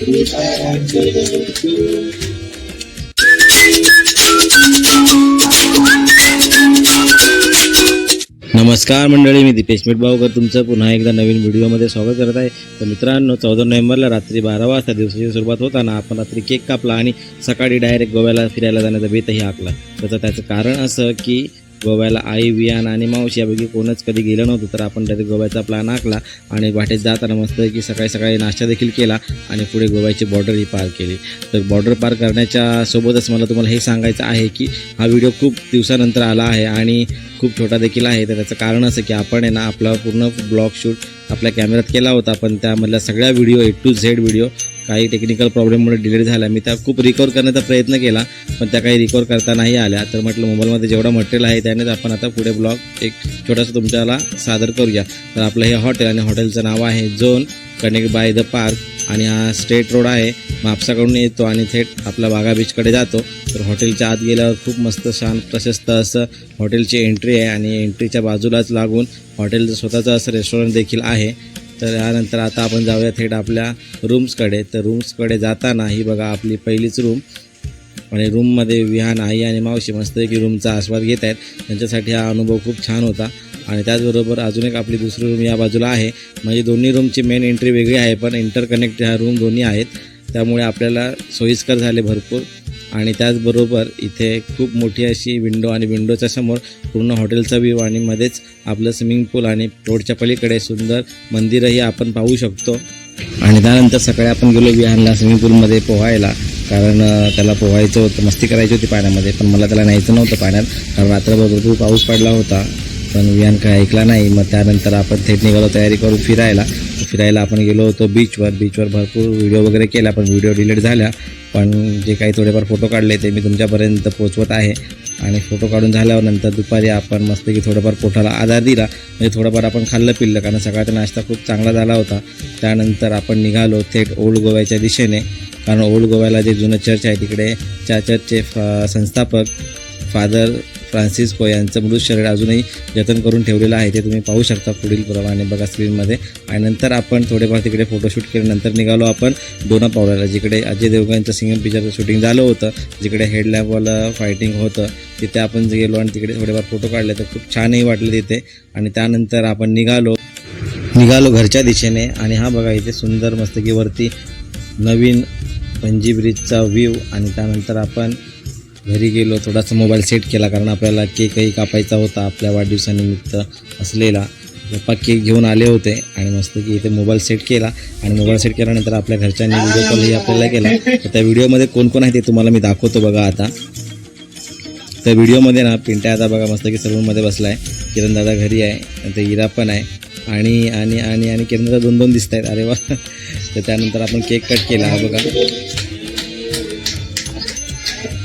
नमस्कार मंडळी मी दीपेश मिठबावकर तुमचं पुन्हा एकदा नवीन व्हिडिओमध्ये स्वागत करत आहे. तर मित्रांनो चौदा नोव्हेंबरला रात्री बारा वाजता दिवसाची सुरुवात होताना आपण रात्री केक कापला आणि सकाळी डायरेक्ट गोव्याला फिरायला जाण्याचा बेतही आखला. त्याचं त्याचं कारण असं की गोव्याला आई वियान आणि मावशी यापैकी कोणच कधी गेलं नव्हतं. तर आपण त्यात गोव्याचा प्लॅन आखला आणि वाटेत जाताना मस्त की सकाळी सकाळी नाश्ता देखील केला आणि पुढे गोव्याची बॉर्डरही पार केली. तर बॉर्डर पार करण्याच्या सोबतच मला तुम्हाला हे सांगायचं आहे की हा व्हिडिओ खूप दिवसानंतर आला आहे आणि खूप छोटा देखील आहे. तर त्याचं कारण असं की आपण आहे ना आपला पूर्ण ब्लॉग शूट आपल्या कॅमेऱ्यात केला होता पण त्यामधल्या सगळ्या video A to Z video काही टेक्निकल प्रॉब्लेममुळे डिलीट झाल्या मी त्या खूप रिकवर करण्याचा प्रयत्न केला पण त्या काही रिकवर करता नाही आल्या. तर म्हटलं मोबाईलमध्ये जेवढं मटेरियल आहे त्यानेच आपण आता पुढे ब्लॉग एक छोटासा तुमच्याला सादर करूया. तर आपलं हे हॉटेल आणि हॉटेलचं नाव आहे zone connect by the park आणि हा स्टेट रोड आहे. म्हापसाकडून येतो आणि थेट आपला बागा बीचकडे जातो. तर हॉटेलच्या आत गेल्यावर खूप मस्त छान प्रशस्त असं हॉटेलची एंट्री आहे. आणि एंट्रीच्या बाजूलाच लागून हॉटेलचं स्वतःचं असं रेस्टॉरंट देखील आहे. तर यानंतर आता आपण जाऊया थेट आपल्या रूम्सकडे. तर रूम्सकडे जाताना ही बघा आपली पहिलीच रूम आणि रूममध्ये विहान आई आणि मावशी मस्तपैकी रूमचा आस्वाद घेत आहेत. त्यांच्यासाठी हा अनुभव खूप छान होता. आणि त्याचबरोबर अजून एक आपली दुसरी रूम या बाजूला आहे. म्हणजे दोन्ही रूमची मेन एंट्री वेगळी आहे पण इंटरकनेक्ट ह्या रूम दोन्ही आहेत. त्यामुळे आपल्याला सोयीस्कर झाले भरपूर. आणि त्याचबरोबर इथे खूप मोठी अशी विंडो आणि विंडोच्या समोर पूर्ण हॉटेलचा व्ह्यू आणि मध्येच आपलं स्विमिंग पूल आणि रोडच्या पलीकडे सुंदर मंदिरही आपण पाहू शकतो. आणि त्यानंतर सकाळी आपण गेलो विहानला स्विमिंग पूलमध्ये पोहायला. कारण त्याला पोहायचं होतं मस्ती करायची होती पाण्यामध्ये पण मला त्याला न्यायचं नव्हतं पाण्यात. कारण रात्रभर भरपूर पाऊस पडला होता. पण वियान काय ऐकला नाही. मग त्यानंतर आपण थेट निघालो तयारी करून फिरायला. फिरायला आपण गेलो होतो बीचवर बीचवर भरपूर व्हिडिओ वगैरे केला पण व्हिडिओ डिलीट झाल्या. पण जे काही थोडेफार फोटो काढले ते मी तुमच्यापर्यंत पोचवत आहे. आणि फोटो काढून झाल्यावर नंतर दुपारी आपण मस्तपैकी थोडंफार पोटाला आधार दिला. म्हणजे थोडंफार आपण खाल्लं पिल्लं. कारण सकाळचा नाश्ता खूप चांगला झाला होता. त्यानंतर आपण निघालो थेट ओल्ड गोव्याच्या दिशेने. कारण ओल्ड गोव्याला जे जुनं चर्च आहे तिकडे त्या चर्चचे फ संस्थापक फादर फ्रान्सिस्को यांचं मृत शरीर अजूनही जतन करून ठेवलेलं आहे ते तुम्ही पाहू शकता पुढील प्रमाणे. बघा स्क्रीनमध्ये. आणि नंतर आपण थोडेफार तिकडे फोटोशूट केल्यानंतर निघालो आपण डोना पावलाला जिकडे अजय देवगणचं सिंगम पिक्चरचं शूटिंग झालं होतं जिकडे हेडलॅपवालं फायटिंग होतं तिथे आपण जे गेलो आणि तिकडे थोडेफार फोटो काढले तर खूप छानही वाटले तिथे. आणि त्यानंतर आपण निघालो. निघालो घरच्या दिशेने आणि हा बघा इथे सुंदर मस्तकीवरती नवीन पणजी ब्रिजचा व्ह्यू आणि त्यानंतर आपण घरी गेलो थोडासा मोबाईल सेट केला कारण आपल्याला केकही कापायचा होता आपल्या वाढदिवसानिमित्त. असलेला. पप्पा केक घेऊन आले होते आणि मस्त की इथे मोबाईल सेट केला. आणि मोबाईल सेट केल्यानंतर आपल्या घरच्यांनी व्हिडिओ कॉलही आपल्याला केला. तर त्या व्हिडिओमध्ये कोण कोण आहे ते तुम्हाला मी दाखवतो बघा आता. त्या व्हिडिओमध्ये ना पिंट्या आता बघा मस्त की सर्वमध्ये बसला आहे किरण दादा घरी आहे नंतर ते इरा पण आहे. आणि आणि आणि आणि किरण दादा दोन दोन दिसत आहेत अरे वा. तर त्यानंतर आपण केक कट केला हा बघा.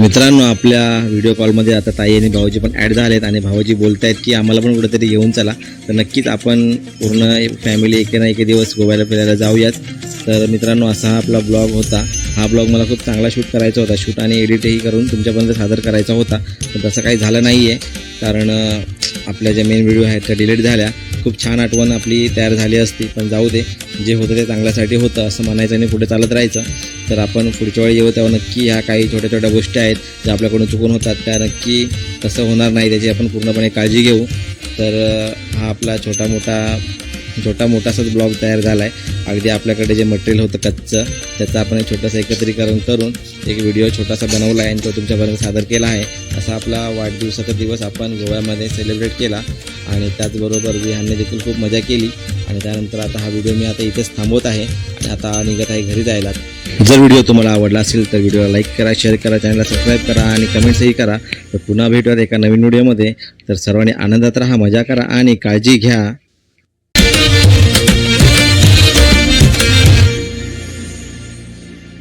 तर मित्रांनो आपल्या व्हिडिओ कॉलमध्ये आता ताई आणि भाऊजी पण ॲड झालेत आणि भाऊजी बोलत आहेत की आम्हाला पण कुठेतरी घेऊन चला. तर नक्कीच आपण पूर्ण फॅमिली एके ना एके दिवस गोव्याला फिरायला जाऊयात. तर मित्रांनो असा हा आपला ब्लॉग होता. हा ब्लॉग मला खूप चांगला शूट करायचा होता. शूट आणि एडिटही करून तुमच्यापर्यंत सादर करायचा होता. पण तसं काही झालं नाही आहे कारण आपल्या ज्या मेन व्हिडिओ आहेत त्या डिलीट झाल्या. खूप छान आठवण आपली तयार झाली असती पण जाऊ दे जे होतं ते चांगल्यासाठी होतं असं म्हणायचं आणि पुढे चालत राहायचं. तर आपण पुढच्या वेळी येऊ तेव्हा नक्की ह्या काही छोट्या छोट्या गोष्टी आहेत ज्या आपल्याकडून चुकून होतात त्या नक्की तसं होणार नाही त्याची आपण पूर्णपणे काळजी घेऊ. तर हा आपला छोटा मोठा छोटा मोठासाच ब्लॉग तयार झाला आहे अगदी आपल्याकडे जे मटेरियल होतं कच्चं त्याचं आपण एक छोटंसं एकत्रीकरण करून एक व्हिडिओ छोटासा बनवला आहे आणि तो तुमच्यापर्यंत सादर केला आहे. असा आपला वाढदिवसाचा दिवस आपण गोव्यामध्ये सेलिब्रेट केला आणि त्याचबरोबर विहानने देखील खूप मजा केली. आणि त्यानंतर आता हा व्हिडिओ मी आता इथेच थांबवत आहे आणि आता निघत आहे घरी जायला. जर व्हिडिओ तुम्हाला आवडला असेल तर व्हिडिओला लाईक करा शेअर करा चॅनलला सबस्क्राईब करा आणि कमेंट्सही करा. तर पुन्हा भेटूयात एका नवीन व्हिडिओमध्ये तर सर्वांनी आनंदात राहा मजा करा आणि काळजी घ्या.